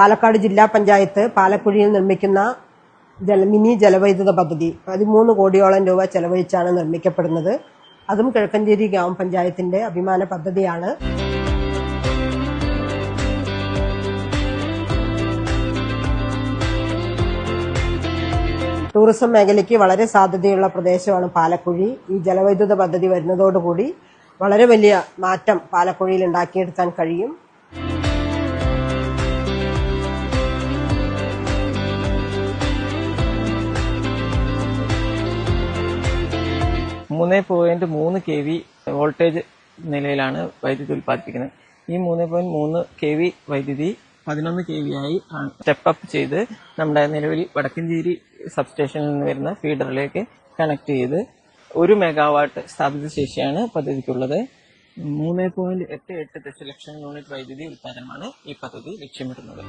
പാലക്കാട് ജില്ലാ പഞ്ചായത്ത് പാലക്കുഴിയിൽ നിർമ്മിക്കുന്ന ജല മിനി ജലവൈദ്യുത പദ്ധതി പതിമൂന്ന് കോടിയോളം രൂപ ചെലവഴിച്ചാണ് നിർമ്മിക്കപ്പെടുന്നത്. അതും കിഴക്കഞ്ചേരി ഗ്രാമപഞ്ചായത്തിന്റെ അഭിമാന പദ്ധതിയാണ്. ടൂറിസം മേഖലയ്ക്ക് വളരെ സാധ്യതയുള്ള പ്രദേശമാണ് പാലക്കുഴി. ഈ ജലവൈദ്യുത പദ്ധതി വരുന്നതോടുകൂടി വളരെ വലിയ മാറ്റം പാലക്കുഴിയിൽ ഉണ്ടാക്കിയെടുക്കാൻ കഴിയും. മൂന്ന് പോയിന്റ് മൂന്ന് കെ വി വോൾട്ടേജ് നിലയിലാണ് വൈദ്യുതി ഉൽപ്പാദിപ്പിക്കുന്നത്. ഈ മൂന്ന് പോയിന്റ് മൂന്ന് കെ വി വൈദ്യുതി പതിനൊന്ന് കെ വി ആയി സ്റ്റെപ്പ് അപ്പ് ചെയ്ത് നമ്മുടെ നിലവിൽ വടക്കഞ്ചേരി സബ്സ്റ്റേഷനിൽ നിന്ന് വരുന്ന ഫീഡറിലേക്ക് കണക്ട് ചെയ്ത് ഒരു മെഗാവാട്ട് സ്ഥാപിത ശേഷിയാണ് പദ്ധതിക്കുള്ളത്. മൂന്ന് പോയിന്റ് എട്ട് എട്ട് ദശലക്ഷം യൂണിറ്റ് വൈദ്യുതി ഉൽപ്പാദനമാണ് ഈ പദ്ധതി ലക്ഷ്യമിടുന്നത്.